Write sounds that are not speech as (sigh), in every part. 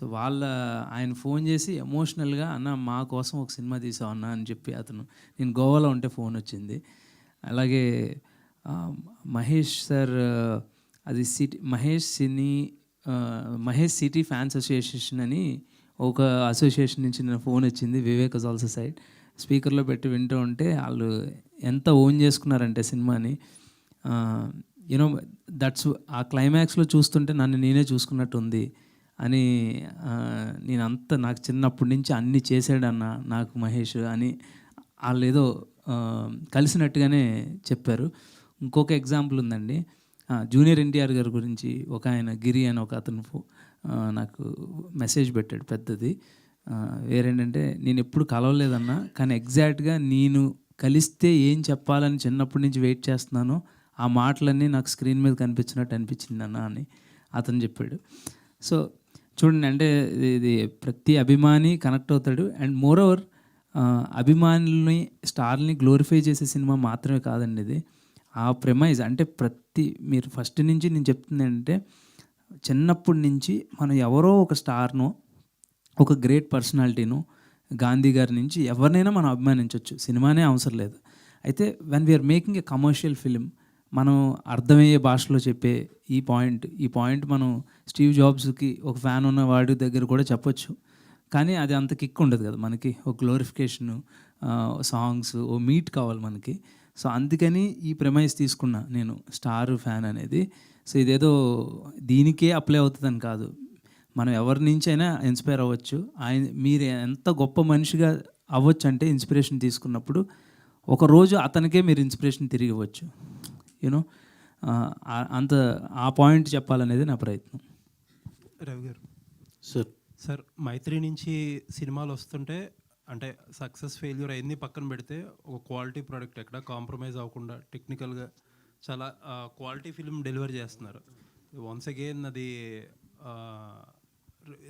So వాళ్ళ ఆయన phone చేసి ఎమోషనల్గా అన్న మా కోసం ఒక సినిమా తీసావు అన్న అని చెప్పి అతను నేను గోవాలో ఉంటే ఫోన్ వచ్చింది. అలాగే మహేష్ సార్ అది city Mahesh cine Mahesh city fans association అని ఒక అసోసియేషన్ నుంచి నేను ఫోన్ వచ్చింది వివేక్ ఆల్సో సైడ్. స్పీకర్లో పెట్టి వింటూ ఉంటే వాళ్ళు ఎంత ఓన్ చేసుకున్నారంటే సినిమాని. యూనో దట్స్ ఆ క్లైమాక్స్లో చూస్తుంటే నన్ను నేనే చూసుకున్నట్టు ఉంది అని నేను అంత నాకు చిన్నప్పటి నుంచి అన్నీ చేశాడన్న నాకు మహేష్ అని వాళ్ళు ఏదో కలిసినట్టుగానే చెప్పారు. ఇంకొక ఎగ్జాంపుల్ ఉందండి. జూనియర్ ఎన్టీఆర్ గారి గురించి ఒక ఆయన గిరి అని ఒక అతను నాకు మెసేజ్ పెట్టాడు పెద్దది. వేరేంటంటే నేను ఎప్పుడు కలవలేదన్నా కానీ ఎగ్జాక్ట్గా నేను కలిస్తే ఏం చెప్పాలని చిన్నప్పటి నుంచి వెయిట్ చేస్తున్నానో ఆ మాటలన్నీ నాకు స్క్రీన్ మీద కనిపించినట్టు అనిపించింది అన్న అని అతను చెప్పాడు. సో చూడండి అంటే ఇది- ప్రతి అభిమాని కనెక్ట్ అవుతాడు. అండ్ మోర్ ఓవర్ అభిమానుల్ని స్టార్ని గ్లోరిఫై చేసే సినిమా మాత్రమే కాదండి ఇది. ఆ ప్రెమైజ్ అంటే ప్రతి మీరు ఫస్ట్ నుంచి నేను చెప్తుంది అంటే చిన్నప్పటి నుంచి మనం ఎవరో ఒక స్టార్ను ఒక గ్రేట్ పర్సనాలిటీను గాంధీ గారి నుంచి ఎవరినైనా మనం అభిమానించవచ్చు సినిమానే అవసరం లేదు. అయితే when we're making a commercial film మనం అర్థమయ్యే భాషలో చెప్పే ఈ పాయింట్ ఈ పాయింట్ మనం స్టీవ్ జాబ్స్కి ఒక ఫ్యాన్ ఉన్న వాడి దగ్గర కూడా చెప్పొచ్చు. కానీ అది అంత కిక్ ఉండదు కదా మనకి. ఒక గ్లోరిఫికేషను సాంగ్స్ ఓ మీట్ కావాలి మనకి. సో అందుకని ఈ ప్రెమైజ్ తీసుకున్నా నేను స్టార్ ఫ్యాన్ అనేది. సో ఇదేదో దీనికే అప్లై అవుతుందని కాదు. మనం ఎవరి నుంచి అయినా ఇన్స్పైర్ అవ్వచ్చు. ఆయన మీరు ఎంత గొప్ప మనిషిగా అవ్వచ్చు అంటే ఇన్స్పిరేషన్ తీసుకున్నప్పుడు ఒక రోజు అతనికే మీరు ఇన్స్పిరేషన్ తిరిగి ఇవ్వచ్చు. యూనో అంత ఆ పాయింట్ చెప్పాలనేది నా ప్రయత్నం. రవి గారు. సార్. సార్ మైత్రి నుంచి సినిమాలు వస్తుంటే అంటే సక్సెస్ ఫెయిల్యూర్ అయింది పక్కన పెడితే ఒక క్వాలిటీ ప్రోడక్ట్ ఎక్కడ కాంప్రమైజ్ అవ్వకుండా టెక్నికల్గా చాలా క్వాలిటీ ఫిల్మ్ డెలివర్ చేస్తున్నారు. వన్స్ అగైన్ అది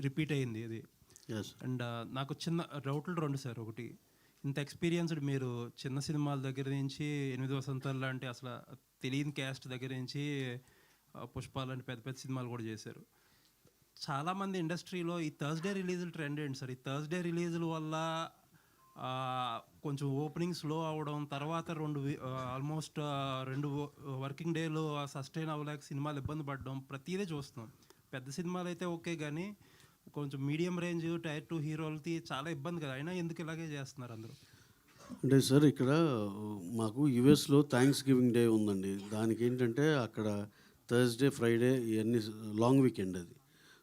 రిపీట్ అయింది ఇది ఎస్ అండ్ నాకు చిన్న డౌట్లు రెండు సార్ ఒకటి. ఇంత ఎక్స్పీరియన్స్డ్ మీరు చిన్న సినిమాల దగ్గర నుంచి ఎనిమిది వసంతాలు లాంటి అసలు తెలియని క్యాస్ట్ దగ్గర నుంచి పుష్ప లాంటి పెద్ద పెద్ద సినిమాలు కూడా చేశారు. చాలామంది ఇండస్ట్రీలో ఈ థర్స్డే రిలీజులు ట్రెండ్ ఏంటి సార్? ఈ థర్స్డే రిలీజుల వల్ల కొంచెం ఓపెనింగ్ స్లో అవ్వడం తర్వాత రెండు ఆల్మోస్ట్ రెండు వర్కింగ్ డేలో సస్టైన్ అవ్వలేక సినిమాలు ఇబ్బంది పడడం ప్రతిదే చూస్తున్నాం. పెద్ద సినిమాలు అయితే ఓకే కానీ కొంచెం మీడియం రేంజ్ టైర్ టూ హీరోలకి చాలా ఇబ్బంది కదా. అయినా ఎందుకు ఇలాగే చేస్తున్నారు అందరూ? అంటే సార్ ఇక్కడ మాకు యుఎస్లో థ్యాంక్స్ గివింగ్ డే ఉందండి. దానికి ఏంటంటే అక్కడ థర్స్డే ఫ్రైడే ఇవన్నీ లాంగ్ వీకెండ్ అది.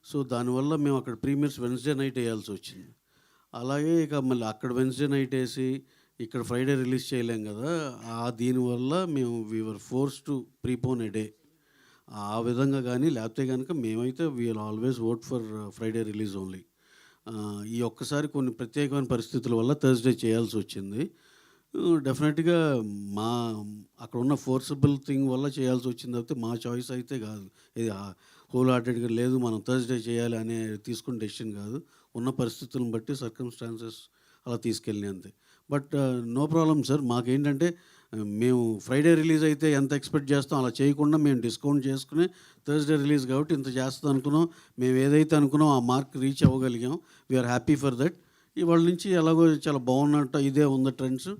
సో దానివల్ల మేము అక్కడ ప్రీమియర్స్ వెన్స్డే నైట్ వేయాల్సి వచ్చింది. అలాగే ఇక మళ్ళీ అక్కడ వెన్స్డే నైట్ వేసి ఇక్కడ ఫ్రైడే రిలీజ్ చేయలేం కదా. ఆ దీనివల్ల మేము we're forced to prepone a day ఆ విధంగా కానీ లేకపోతే కనుక మేమైతే we're always vote for Friday release only ఈ ఒక్కసారి కొన్ని ప్రత్యేకమైన పరిస్థితుల వల్ల థర్స్డే చేయాల్సి వచ్చింది. డెఫినెట్గా మా అక్కడ ఉన్న ఫోర్సబుల్ థింగ్ వల్ల చేయాల్సి వచ్చింది అయితే మా చాయిస్ అయితే కాదు. ఇది హోల్ హార్టెడ్గా లేదు మనం థర్స్డే చేయాలి అనే తీసుకున్న డెసిషన్ కాదు. ఉన్న పరిస్థితులను బట్టి సర్కమ్స్టాన్సెస్ అలా తీసుకెళ్ళినాయి అంతే. బట్ నో ప్రాబ్లం సార్ మాకేంటంటే మేము ఫ్రైడే రిలీజ్ అయితే ఎంత ఎక్స్పెక్ట్ చేస్తాం అలా చేయకుండా మేము డిస్కౌంట్ చేసుకుని థర్స్డే రిలీజ్ కాబట్టి ఇంత చేస్తాం అనుకున్నాం. మేము ఏదైతే అనుకున్నాం ఆ మార్క్ రీచ్ అవ్వగలిగాం. వీఆర్ హ్యాపీ ఫర్ దట్ ఇవాళ నుంచి ఎలాగో చాలా బాగున్నట్టు ఇదే ఉంది ట్రెండ్స్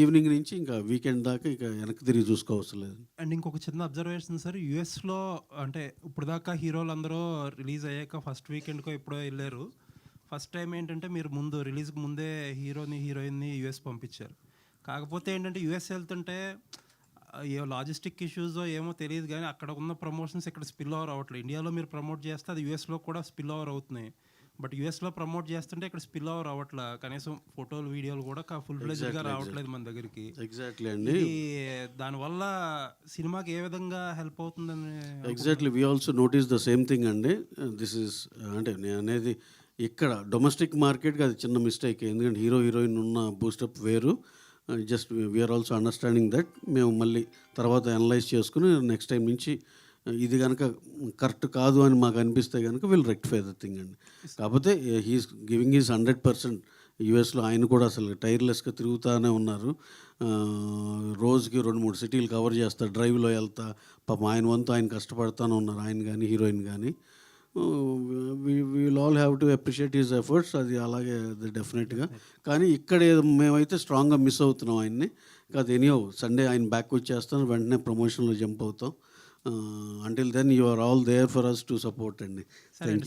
ఈవినింగ్ నుంచి ఇంకా వీకెండ్ దాకా ఇక వెనక్కి తిరిగి చూసుకోవచ్చు లేదు. అండ్ ఇంకొక చిన్న అబ్జర్వేషన్ సార్ యుఎస్లో అంటే ఇప్పుడు దాకా హీరోలు అందరూ రిలీజ్ అయ్యాక ఫస్ట్ వీకెండ్కో ఎప్పుడో వెళ్ళారు. ఫస్ట్ టైం ఏంటంటే మీరు ముందు రిలీజ్కి ముందే హీరోని హీరోయిన్ని యుఎస్ పంపించారు. కాకపోతే ఏంటంటే యుఎస్ వెళ్తుంటే ఏ లాజిస్టిక్ ఇష్యూస్ ఏమో తెలియదు కానీ అక్కడ ఉన్న ప్రమోషన్స్ ఇక్కడ స్పిల్ ఓవర్ అవ్వట్లేదు. ఇండియాలో మీరు ప్రమోట్ చేస్తే అది యుఎస్లో కూడా స్పిల్ ఓవర్ అవుతున్నాయి. బట్ యుఎస్లో ప్రమోట్ చేస్తుంటే ఇక్కడ స్పిల్ ఓవర్ అవ్వట్లే. కనీసం ఫోటోలు వీడియోలు కూడా ఫుల్ ఫ్లెజ్గా రావట్లేదు మన దగ్గరికి. ఎగ్జాక్ట్లీ అండి. దానివల్ల సినిమాకి ఏ విధంగా హెల్ప్ అవుతుందని exactly we also notice the same thing అండి. దిస్ ఇస్ అంటే నేను అనేది ఇక్కడ డొమెస్టిక్ మార్కెట్కి అది చిన్న మిస్టేక్ ఎందుకంటే హీరో హీరోయిన్ ఉన్న బూస్టప్ వేరు. Just we're also understanding that మేము మళ్ళీ తర్వాత అనలైజ్ చేసుకుని నెక్స్ట్ టైం నుంచి uh, ఇది కనుక కరెక్ట్ కాదు అని మాకు అనిపిస్తే కనుక విల్ రెక్టిఫై ద థింగ్ అండి. కాకపోతే he's giving he's hundred percent యూఎస్లో ఆయన కూడా అసలు టైర్లెస్గా తిరుగుతూనే ఉన్నారు. Uh, రోజుకి రెండు మూడు సిటీలు కవర్ చేస్తారు డ్రైవ్లో వెళ్తా పాపం ఆయన వంతు ఆయన కష్టపడతానే ఉన్నారు ఆయన కానీ హీరోయిన్ కానీ we'll all have to appreciate his efforts అది అలాగే అది డెఫినెట్గా కానీ ఇక్కడ మేమైతే స్ట్రాంగ్గా మిస్ అవుతున్నాం ఆయన్ని. కాదు ఎనీహో సండే ఆయన బ్యాక్ వచ్చేస్తాను వెంటనే ప్రమోషన్లో జంప్ అవుతాం. Until then you are all there for us to support అండి.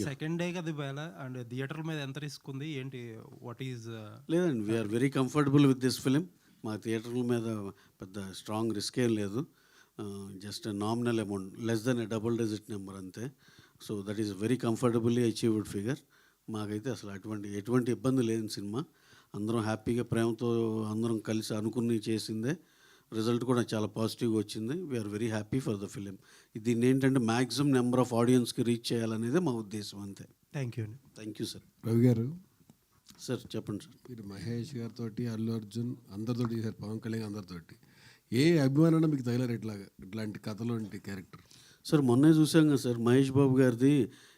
సెకండ్ డే కదా వేళ అండ్ థియేటర్ మీద ఎంత రిస్క్ ఉంది? ఏంటి వాట్ ఈజ్ లేదండి we're very comfortable with this film మా థియేటర్ల మీద పెద్ద స్ట్రాంగ్ రిస్క్ ఏం లేదు. Just nominal amount less then double digit number అంతే. So that is very comfortably achieved figure. మాకైతే అసలు అటువంటి ఎటువంటి ఇబ్బంది లేని సినిమా. అందరం హ్యాపీగా ప్రేమతో అందరం కలిసి అనుకుని చేసిందే. రిజల్ట్ కూడా చాలా పాజిటివ్గా వచ్చింది. We're very happy for the film దీన్ని ఏంటంటే మ్యాక్సిమం నెంబర్ ఆఫ్ ఆడియన్స్కి రీచ్ చేయాలనేదే మా ఉద్దేశం అంతే. థ్యాంక్ యూ అండి thank you sir Ravi garu? Sir చెప్పండి సార్ మీరు మహేష్ గారితో అల్లు అర్జున్ అందరితో చేశారు పవన్ కళ్యాణ్ అందరితోటి ఏ అభిమానం మీకు తగిలారు ఇట్లాగా ఇట్లాంటి కథలో క్యారెక్టర్ సార్ మొన్నే చూసాం కదా సార్ మహేష్ బాబు గారిది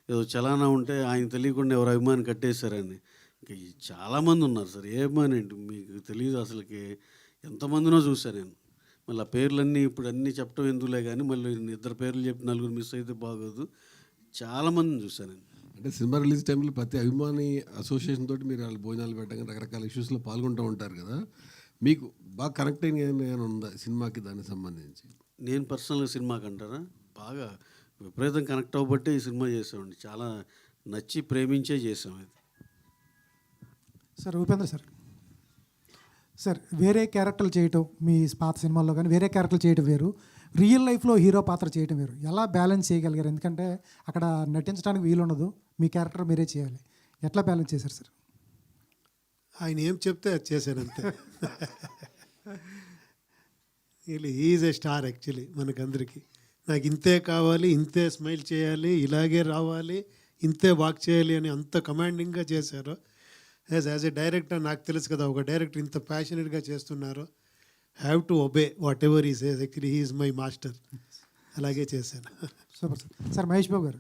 ఏదో చలానా ఉంటే ఆయన తెలియకుండా ఎవరు అభిమాని కట్టేశారని. ఇంకా చాలామంది ఉన్నారు సార్ ఏ అభిమాని ఏంటి? మీకు తెలియదు అసలుకి. ఎంతమందినో చూశాను నేను. మళ్ళీ ఆ పేర్లన్నీ ఇప్పుడు అన్నీ చెప్పడం ఎందుకులే కానీ మళ్ళీ ఇద్దరు పేర్లు చెప్పి నలుగురు మిస్ అయితే బాగోదు. చాలామందిని చూశాను నేను. అంటే సినిమా రిలీజ్ టైంలో ప్రతి అభిమాని అసోసియేషన్ తోటి మీరు వాళ్ళు భోజనాలు పెట్టడం రకరకాల ఇష్యూస్లో పాల్గొంటూ ఉంటారు కదా. మీకు బాగా కనెక్ట్ అయిన ఏమైనా ఉందా సినిమాకి దానికి సంబంధించి? నేను పర్సనల్గా సినిమాకి అంటారా? బాగా విపరీతం కనెక్ట్ అవ్వబట్టే ఈ సినిమా చేసామండి. చాలా నచ్చి ప్రేమించే చేసాం ఇది. Sir Upendra sir. సార్ వేరే క్యారెక్టర్లు చేయటం మీ పాత సినిమాల్లో కానీ వేరే క్యారెక్టర్లు చేయటం వేరు. రియల్ లైఫ్లో హీరో పాత్ర చేయటం వేరు. ఎలా బ్యాలెన్స్ చేయగలిగారు? ఎందుకంటే అక్కడ నటించడానికి వీలు ఉండదు మీ క్యారెక్టర్ మీరే చేయాలి. ఎట్లా బ్యాలెన్స్ చేశారు సార్? ఆయన ఏం చెప్తే అది చేశాను అంతే. (laughs) ఈజ్ ఏ స్టార్ యాక్చువల్లీ మనకందరికీ. నాకు ఇంతే కావాలి ఇంతే స్మైల్ చేయాలి ఇలాగే రావాలి ఇంతే వాక్ చేయాలి అని అంత కమాండింగ్గా చేశారు. యాజ్ యాజ్ ఏ డైరెక్టర్ నాకు తెలుసు కదా ఒక డైరెక్టర్ ఇంత ప్యాషనెట్గా చేస్తున్నారు. Have to obey whatever is actually he's my master అలాగే చేశాను. Super sir sir Mahesh Babu garu.